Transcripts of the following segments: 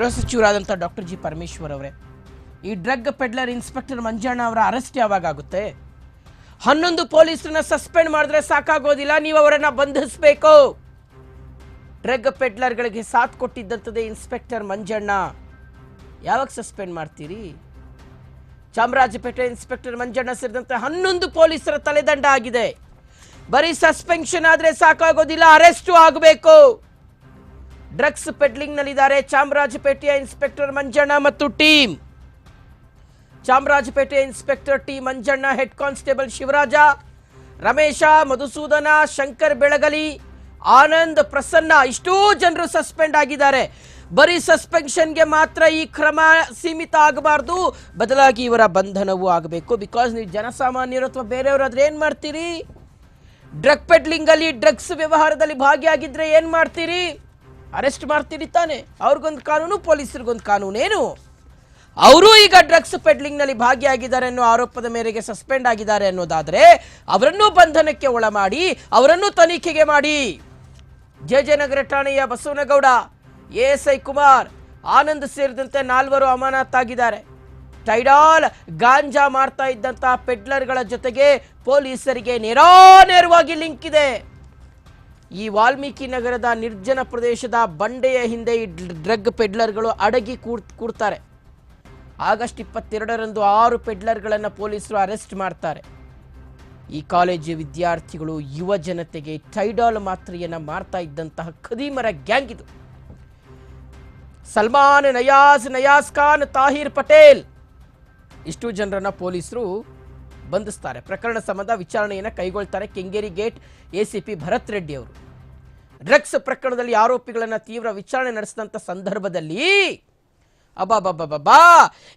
ಗೃಹ ಸಚಿವರಾದಂಥ doctor G Parameshwar ಅವರೇ, ಈ ಡ್ರಗ್ ಪೆಡ್ಲರ್ ಇನ್ಸ್ಪೆಕ್ಟರ್ ಮಂಜಣ್ಣ ಅವರ ಅರೆಸ್ಟ್ ಯಾವಾಗುತ್ತೆ ಹನ್ನೊಂದು ಪೊಲೀಸರನ್ನ ಸಸ್ಪೆಂಡ್ ಮಾಡಿದ್ರೆ ಸಾಕಾಗೋದಿಲ್ಲ, ನೀವು ಅವರನ್ನ ಬಂಧಿಸಬೇಕು. ಡ್ರಗ್ ಪೆಡ್ಲರ್ಗಳಿಗೆ ಸಾಥ್ ಕೊಟ್ಟಿದ್ದಂಥದ್ದೇ ಇನ್ಸ್ಪೆಕ್ಟರ್ ಮಂಜಣ್ಣ. ಯಾವಾಗ ಸಸ್ಪೆಂಡ್ ಮಾಡ್ತೀರಿ? ಚಾಮರಾಜಪೇಟೆ ಇನ್ಸ್ಪೆಕ್ಟರ್ ಮಂಜಣ್ಣ ಸೇರಿದಂತೆ ಹನ್ನೊಂದು ಪೊಲೀಸರ ತಲೆದಂಡ ಆಗಿದೆ. ಬರೀ ಸಸ್ಪೆನ್ಷನ್ ಆದರೆ ಸಾಕಾಗೋದಿಲ್ಲ, ಅರೆಸ್ಟು ಆಗಬೇಕು. ಡ್ರಗ್ಸ್ ಪೆಡ್ಲಿಂಗ್ನಲ್ಲಿದ್ದಾರೆ. ಚಾಮರಾಜಪೇಟೆಯ ಇನ್ಸ್ಪೆಕ್ಟರ್ ಮಂಜಣ್ಣ ಮತ್ತು team. Chamarajpet inspector T Manjanna, head constable Shivaraja, Ramesha, Madhusudana, Shankar Belagali, Anand Prasanna ಇಷ್ಟೂ ಜನರು ಸಸ್ಪೆಂಡ್ ಆಗಿದ್ದಾರೆ. ಬರೀ ಸಸ್ಪೆನ್ಷನ್ಗೆ ಮಾತ್ರ ಈ ಕ್ರಮ ಸೀಮಿತ ಆಗಬಾರ್ದು. ಬದಲಾಗಿ ಇವರ ಬಂಧನವೂ ಆಗಬೇಕು. ಬಿಕಾಸ್ ನೀವು ಜನಸಾಮಾನ್ಯರು ಅಥವಾ ಬೇರೆಯವರಾದ್ರೆ ಏನು ಮಾಡ್ತೀರಿ? ಡ್ರಗ್ ಪೆಡ್ಲಿಂಗ್ ಅಲ್ಲಿ ಡ್ರಗ್ಸ್ ವ್ಯವಹಾರದಲ್ಲಿ ಭಾಗಿಯಾಗಿದ್ರೆ ಏನು ಮಾಡ್ತೀರಿ? ಅರೆಸ್ಟ್ ಮಾಡ್ತೀರಿ ತಾನೆ ಅವ್ರಿಗೊಂದು ಕಾನೂನು, ಪೊಲೀಸರಿಗೊಂದು ಕಾನೂನೇನು? ಅವರು ಈಗ ಡ್ರಗ್ಸ್ ಪೆಡ್ಲಿಂಗ್ನಲ್ಲಿ ಭಾಗಿಯಾಗಿದ್ದಾರೆ ಅನ್ನೋ ಆರೋಪದ ಮೇರೆಗೆ ಸಸ್ಪೆಂಡ್ ಆಗಿದ್ದಾರೆ ಅನ್ನೋದಾದ್ರೆ ಅವರನ್ನು ಬಂಧನಕ್ಕೆ ಒಳಮಾಡಿ ಅವರನ್ನು ತನಿಖೆಗೆ ಮಾಡಿ. ಜೆ ಜೆ ನಗರ ಠಾಣೆಯ ಬಸವನಗೌಡ ಎಸ್ ಐ ಕುಮಾರ್, ಆನಂದ್ ಸೇರಿದಂತೆ ನಾಲ್ವರು ಅಮಾನತಾಗಿದ್ದಾರೆ ಟೈಡಾಲ್ ಗಾಂಜಾ ಮಾಡ್ತಾ ಇದ್ದಂತಹ ಪೆಡ್ಲರ್ಗಳ ಜೊತೆಗೆ ಪೊಲೀಸರಿಗೆ ನೇರಾನೇರವಾಗಿ ಲಿಂಕ್ ಇದೆ. ಈ ವಾಲ್ಮೀಕಿ ನಗರದ ನಿರ್ಜನ ಪ್ರದೇಶದ ಬಂಡೆಯ ಹಿಂದೆ ಈ ಡ್ರಗ್ ಪೆಡ್ಲರ್ಗಳು ಅಡಗಿ ಕೂರ್, ಕೂರ್ತಾರೆ. ಆಗಸ್ಟ್ ಇಪ್ಪತ್ತೆರಡರಂದು ಆರು ಪೆಡ್ಲರ್ಗಳನ್ನು ಪೊಲೀಸರು ಅರೆಸ್ಟ್ ಮಾಡ್ತಾರೆ. ಈ ಕಾಲೇಜು ವಿದ್ಯಾರ್ಥಿಗಳು ಯುವ ಜನತೆಗೆ ಟೈಡಾಲ್ ಮಾತ್ರೆಯನ್ನು ಮಾರ್ತಾ ಇದ್ದಂತಹ ಖದೀಮರ ಗ್ಯಾಂಗ್ ಇದು. ಸಲ್ಮಾನ್ ನಯಾಜ್ ನಯಾಜ್ ಖಾನ್ ತಾಹಿರ್ ಪಟೇಲ್. ಇಷ್ಟು ಜನರನ್ನ ಪೊಲೀಸರು ಬಂಧಿಸ್ತಾರೆ. ಪ್ರಕರಣ ಸಂಬಂಧ ವಿಚಾರಣೆಯನ್ನು ಕೈಗೊಳ್ತಾರೆ ಕೆಂಗೇರಿ ಗೇಟ್ ಎಸಿಪಿ ಭರತ್ ರೆಡ್ಡಿ ಅವರು. ಡ್ರಗ್ಸ್ ಪ್ರಕರಣದಲ್ಲಿ ಆರೋಪಿಗಳನ್ನು ತೀವ್ರ ವಿಚಾರಣೆ ನಡೆಸಿದಂಥ ಸಂದರ್ಭದಲ್ಲಿ ಅಬಾಬಾಬಾಬಾ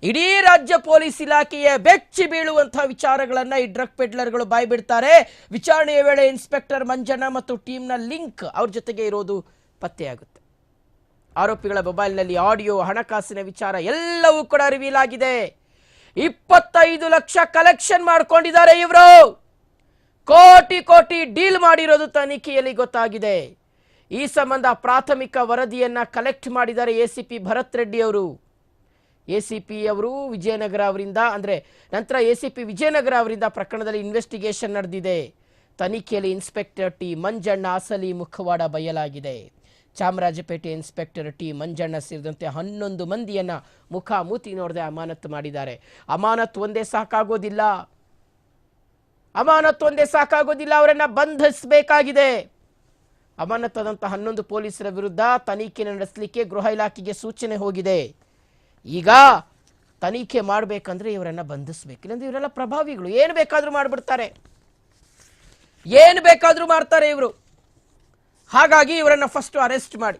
ಇಡೀ ರಾಜ್ಯ ಪೊಲೀಸ್ ಇಲಾಖೆಯ ಬೆಚ್ಚಿ ಬೀಳುವಂತಹ ವಿಚಾರಗಳನ್ನು ಈ ಡ್ರಗ್ ಪೆಡ್ಲರ್ಗಳು ಬಾಯ್ಬಿಡ್ತಾರೆ. ವಿಚಾರಣೆಯ ವೇಳೆ ಇನ್ಸ್ಪೆಕ್ಟರ್ ಮಂಜಣ್ಣ ಮತ್ತು ಟೀಮ್ನ ಲಿಂಕ್ ಅವ್ರ ಜೊತೆಗೆ ಇರೋದು ಪತ್ತೆಯಾಗುತ್ತೆ. ಆರೋಪಿಗಳ ಮೊಬೈಲ್ನಲ್ಲಿ ಆಡಿಯೋ ಹಣಕಾಸಿನ ವಿಚಾರ ಎಲ್ಲವೂ ಕೂಡ ರಿವೀಲ್ ಆಗಿದೆ. ಇಪ್ಪತ್ತೈದು ಲಕ್ಷ ಕಲೆಕ್ಷನ್ ಮಾಡ್ಕೊಂಡಿದ್ದಾರೆ ಇವರು. ಕೋಟಿ ಕೋಟಿ ಡೀಲ್ ಮಾಡಿರೋದು ತನಿಖೆಯಲ್ಲಿ ಗೊತ್ತಾಗಿದೆ. ಈ ಸಂಬಂಧ ಪ್ರಾಥಮಿಕ ವರದಿಯನ್ನ ಕಲೆಕ್ಟ್ ಮಾಡಿದ್ದಾರೆ ಎಸಿಪಿ ಭರತ್ ರೆಡ್ಡಿ ಅವರು. ಎಸಿಪಿ ಅವರು ವಿಜಯನಗರ ಅವರಿಂದ, ಅಂದ್ರೆ ನಂತರ ಎಸಿಪಿ ವಿಜಯನಗರ ಅವರಿಂದ ಪ್ರಕರಣದಲ್ಲಿ ಇನ್ವೆಸ್ಟಿಗೇಷನ್ ನಡೆದಿದೆ. ತನಿಖೆಯಲ್ಲಿ ಇನ್ಸ್ಪೆಕ್ಟರ್ ಟಿ ಮಂಜಣ್ಣ ಅಸಲಿ ಮುಖವಾಡ ಬಯಲಾಗಿದೆ. ಚಾಮರಾಜಪೇಟೆ ಇನ್ಸ್ಪೆಕ್ಟರ್ ಟಿ ಮಂಜಣ್ಣ ಸೇರಿದಂತೆ ಹನ್ನೊಂದು ಮಂದಿಯನ್ನ ಮುಖಾಮುತಿ ಮೂತಿ ನೋಡದೆ ಅಮಾನತು ಮಾಡಿದ್ದಾರೆ. ಅಮಾನತ್ ಒಂದೇ ಸಾಕಾಗೋದಿಲ್ಲ. ಅಮಾನತ್ ಒಂದೇ ಸಾಕಾಗೋದಿಲ್ಲ, ಅವರನ್ನ ಬಂಧಿಸಬೇಕಾಗಿದೆ. ಅಮಾನತಾದಂಥ ಹನ್ನೊಂದು ಪೊಲೀಸರ ವಿರುದ್ಧ ತನಿಖೆ ನಡೆಸಲಿಕ್ಕೆ ಗೃಹ ಇಲಾಖೆಗೆ ಸೂಚನೆ ಹೋಗಿದೆ. ಈಗ ತನಿಖೆ ಮಾಡಬೇಕಂದ್ರೆ ಇವರನ್ನ ಬಂಧಿಸಬೇಕು, ಇಲ್ಲಂದ್ರೆ ಇವರೆಲ್ಲ ಪ್ರಭಾವಿಗಳು. ಏನು ಬೇಕಾದರೂ ಮಾಡಿಬಿಡ್ತಾರೆ. ಏನು ಬೇಕಾದರೂ ಮಾಡ್ತಾರೆ ಇವರು. ಹಾಗಾಗಿ ಇವರನ್ನು ಫಸ್ಟ್ ಅರೆಸ್ಟ್ ಮಾಡಿ.